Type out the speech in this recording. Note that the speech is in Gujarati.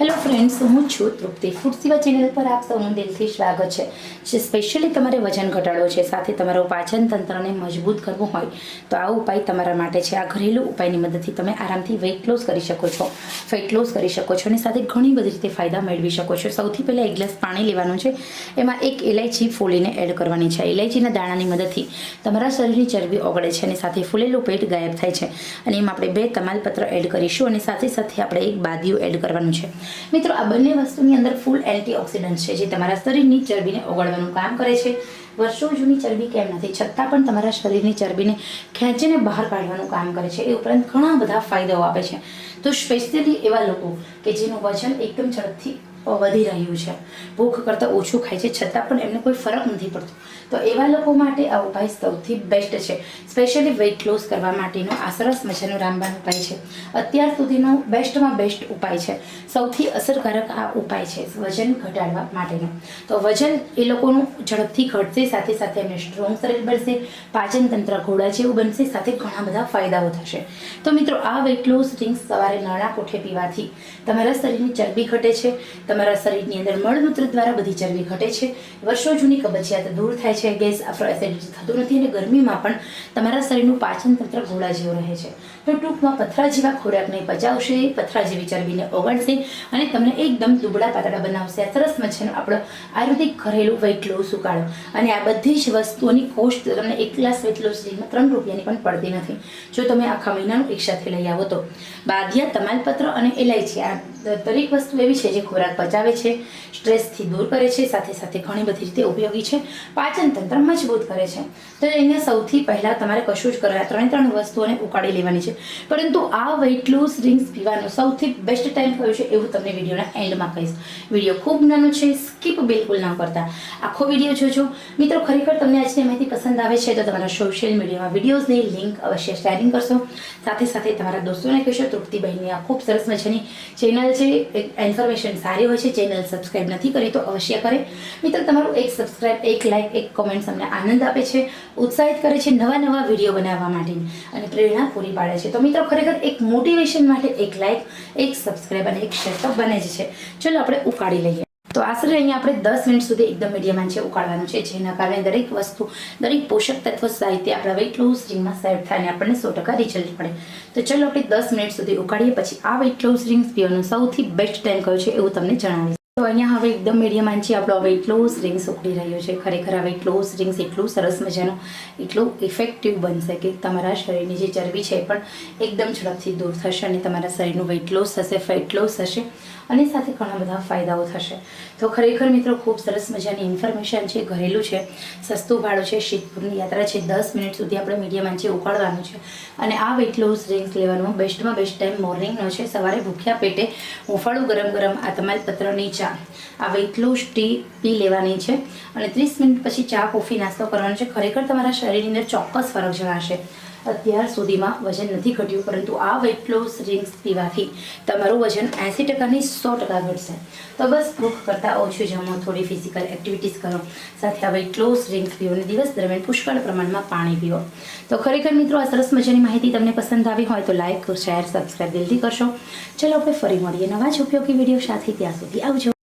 હેલો ફ્રેન્ડ્સ હું છું તૃપ્તિ. ફૂડ સેવા ચેનલ પર આપ સૌનું દિલથી સ્વાગત છે. જે સ્પેશિયલી તમારે વજન ઘટાડવો છે, સાથે તમારું પાચન તંત્રને મજબૂત કરવું હોય, તો આ ઉપાય તમારા માટે છે. આ ઘરેલું ઉપાયની મદદથી તમે આરામથી વેઇટ લોસ કરી શકો છો ફેટ લોસ કરી શકો છો અને સાથે ઘણી બધી રીતે ફાયદા મેળવી શકો છો. સૌથી પહેલાં એક ગ્લાસ પાણી લેવાનું છે. એમાં એક ઇલાયચી ફોલીને એડ કરવાની છે. ઇલાયચીના દાણાની મદદથી તમારા શરીરની ચરબી ઓગળે છે અને સાથે ફૂલેલું પેટ ગાયબ થાય છે. અને એમાં આપણે બે તમાલપત્ર એડ કરીશું અને સાથે સાથે આપણે એક બાદિયું એડ કરવાનું છે. મિત્રો, આ બંને વસ્તુની અંદર ફૂલ એન્ટીઓક્સિડન્ટ છે, જે તમારા શરીરની ચરબીને ઓગાળવાનું કામ કરે છે. વર્ષો જૂની ચરબી કેમ નથી? છતાં પણ તમારા શરીરની ચરબીને ખેંચીને બહાર કાઢવાનું કામ કરે છે. એ ઉપરાંત ઘણા બધા ફાયદાઓ આપે છે. તો સ્પેશિયલી એવા લોકો કે જેનું વજન એકદમ ઝડપથી વધી રહ્યું છે. ભૂખ કરતાં ઓછું ખાય છે, છતાં પણ એમને કોઈ ફરક નથી પડતો. તો એવા લોકો માટે આ ઉપાય સૌથી બેસ્ટ છે. સ્પેશિયલી વેઇટ લોસ કરવા માટેનો આ સરસ મજાનો રામબાણ ઉપાય છે. અત્યાર સુધીનો બેસ્ટમાં બેસ્ટ ઉપાય છે. સૌથી અસરકારક આ ઉપાય છે વજન ઘટાડવા માટેનો. તો વજન એ લોકોનું ઝડપથી ઘટશે, સાથે સાથે એમને સ્ટ્રોંગ શરીર બનશે, પાચન તંત્ર ઘોડા જેવું બનશે, સાથે ઘણા બધા ફાયદાઓ થશે. તો મિત્રો, આ વેઇટ લોસ ડ્રિંક્સ સવારે નાણાં કોઠે પીવાથી તમારા શરીરની ચરબી ઘટે છે તમારા શરીરની અંદર મળમૂત્ર દ્વારા બધી ચરબી ઘટે છે. વર્ષો જૂની કબજિયાત દૂર થાય છે. ગેસ અથવા એસિડિટી થતું નથી અને ગરમીમાં પણ તમારા શરીરનું પાચન તંત્ર ઘોડા જેવું રહે છે. તો ટૂંકમાં પથરા જેવા ખોરાકને પચાવશે, પથરા જેવી ચરબીને ઓગાળશે અને તમને એકદમ દુબળા પાતળા બનાવશે. આ સરસ મજાનો આપણો આયુર્વેદિક ઘરેલું વેઇટ લોસ અને આ બધી જ વસ્તુઓની કોસ્ટ તમને એક ગ્લાસ વેઇટ લોસ ત્રણ રૂપિયાની પણ પડતી નથી. જો તમે આખા મહિનાનું એકસાથે લઈ આવો તો. બાદિયા તમાલપત્ર અને એલાયચી આ દરેક વસ્તુ એવી છે જે ખોરાક પચાવે છે, સ્ટ્રેસથી દૂર કરે છે, સાથે સાથે ઘણી બધી રીતે ઉપયોગી છે. પાચન તંત્ર મજબૂત કરે છે. તો એને સૌથી પહેલાં તમારે કશું જ કરવા ત્રણે ત્રણ વસ્તુઓને ઉકાળી લેવાની છે. પરંતુ આ વેઇટ લોસ ડ્રિંક્સ પીવાનો સૌથી બેસ્ટ ટાઈમ કયો છે એવું તમને વિડીયોના એન્ડમાં કહીશ. વીડિયો ખૂબ નાનો છે સ્કીપ બિલકુલ ના કરતા. આખો વીડિયો જોજો. મિત્રો, ખરેખર તમને આજની માહિતી પસંદ આવે છે તો તમારા સોશિયલ મીડિયામાં વિડીયોઝની લિંક અવશ્ય શેરિંગ કરશો. સાથે સાથે તમારા દોસ્તોને કહેશો, તૃપ્તિબહેનની આ ખૂબ સરસ મજાની ચેનલ છે ઇન્ફોર્મેશન સારી હોય છે ચેનલ સબસ્ક્રાઈબ નથી કરી, તો અવશ્ય કરે. મિત્રો, તમારું એક સબસ્ક્રાઈબ એક લાઇક એક કોમેન્ટ્સ અમને આનંદ આપે છે, ઉત્સાહિત કરે છે, નવા નવા વીડિયો બનાવવા માટે અને પ્રેરણા પૂરી પાડે છે. તો મિત્રો, ખરેખર એક મોટિવેશન માટે એક લાઇક એક સબસ્ક્રાઈબ અને એક શેર તો બને જ છે. ચલો, આપણે ઉકાળી લઈએ. તો આશરે અહીંયા આપણે દસ મિનિટ સુધી એકદમ મીડિયમ આંચે ઉકાળવાનું છે, જેના કારણે દરેક વસ્તુ, દરેક પોષક તત્વ સાહિત્ય આપણા વેઇટ લોસ રિંગમાં સેટ થાય અને આપણને સો ટકા રિઝલ્ટ મળે. તો ચલો આપણે દસ મિનિટ સુધી ઉકાળીએ, પછી આ વેઇટ લોસ રિંગ્સ પીવાનો સૌથી બેસ્ટ ટાઈમ કયો છે એવું તમને જણાવીશ. તો અહીંયા હવે એકદમ મીડિયમ આંચી આપણો હવે એટલો રિંગ્સ ઉકળી રહ્યો છે. ખરેખર હવે એટલો રિંગ્સ એટલું સરસ મજાનું, એટલું ઇફેક્ટિવ બનશે કે તમારા શરીરની જે ચરબી છે એ પણ એકદમ ઝડપથી દૂર થશે અને તમારા શરીરનું વેઇટ લોસ થશે ફેટ લોસ થશે અને સાથે ઘણા બધા ફાયદાઓ થશે. તો ખરેખર મિત્રો, ખૂબ સરસ મજાની ઇન્ફોર્મેશન છે, ઘરેલું છે, સસ્તું ભાડું છે. શીતપુરની યાત્રા છે. દસ મિનિટ સુધી આપણે મીડિયમ આંચે ઉકાળવાનું છે. અને આ વેઇટ લોસ ડ્રિંક્સ લેવાનું બેસ્ટમાં બેસ્ટ ટાઈમ મોર્નિંગનો છે. સવારે ભૂખ્યા પેટે હુંફાળું ગરમ ગરમ આ તમાલપત્રની ચા આ વેઇટ લોસ ટી પી લેવાની છે અને ત્રીસ મિનિટ પછી ચા કોફી નાસ્તો કરવાનો છે. ખરેખર તમારા શરીરની અંદર ચોક્કસ ફરક જણાશે. અત્યાર સુધીમાં વજન નથી ઘટ્યું, પરંતુ આ વેઇટ લોસ ડ્રિંક્સ પીવાથી તમારું વજન એંસી ટકાની સો ટકા ઘટશે. તો બસ, ભૂખ કરતાં ઓછું જમો, થોડી ફિઝિકલ એક્ટિવિટીઝ કરો. સાથે આ વેઇટ લોસ ડ્રિંક્સ પીવો અને દિવસ દરમિયાન પુષ્કળ પ્રમાણમાં પાણી પીવો તો ખરેખર મિત્રો, આ સરસ મજાની માહિતી તમને પસંદ આવી હોય તો લાઇક શેર સબસ્ક્રાઈબ દિલથી કરશો. ચલો, આપણે ફરી મળીએ નવા જ ઉપયોગી વીડિયો સાથે. ત્યાં સુધી આવજો.